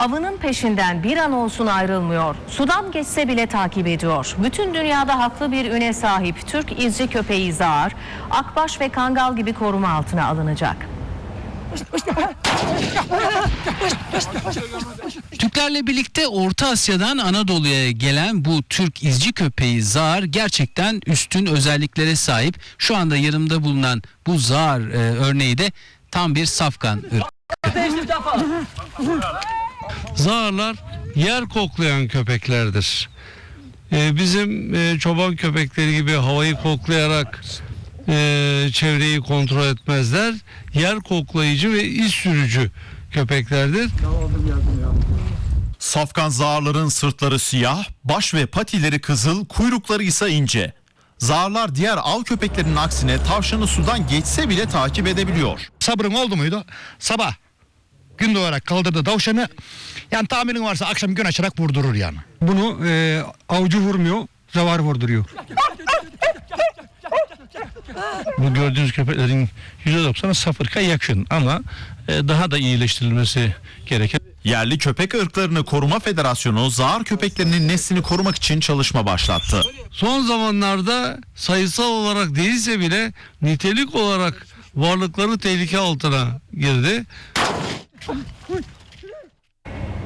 Avının peşinden bir an olsun ayrılmıyor. Sudan geçse bile takip ediyor. Bütün dünyada haklı bir üne sahip Türk izci köpeği Zar, Akbaş ve Kangal gibi koruma altına alınacak. Türklerle birlikte Orta Asya'dan Anadolu'ya gelen bu Türk izci köpeği Zar gerçekten üstün özelliklere sahip. Şu anda yanımda bulunan bu Zar e, örneği de tam bir safkan ırk. Zağırlar yer koklayan köpeklerdir. Ee, bizim e, çoban köpekleri gibi havayı koklayarak e, çevreyi kontrol etmezler. Yer koklayıcı ve iz sürücü köpeklerdir. Safkan zağarların sırtları siyah, baş ve patileri kızıl, kuyrukları ise ince. Zağarlar diğer av köpeklerinin aksine tavşanı sudan geçse bile takip edebiliyor. sabrın oldu muydu? Sabah gün doğarak kaldırdı tavşanı. Yani tahminin varsa akşam gün açarak vurdurur yani. Bunu e, avcı vurmuyor, zavar vurduruyor. Bu gördüğünüz köpeklerin %90'ı safırka yakın ama e, daha da iyileştirilmesi gereken Yerli Köpek Irklarını Koruma Federasyonu zağar köpeklerinin neslini korumak için çalışma başlattı. Son zamanlarda sayısal olarak değilse bile nitelik olarak varlıkları tehlike altına girdi. 冲！冲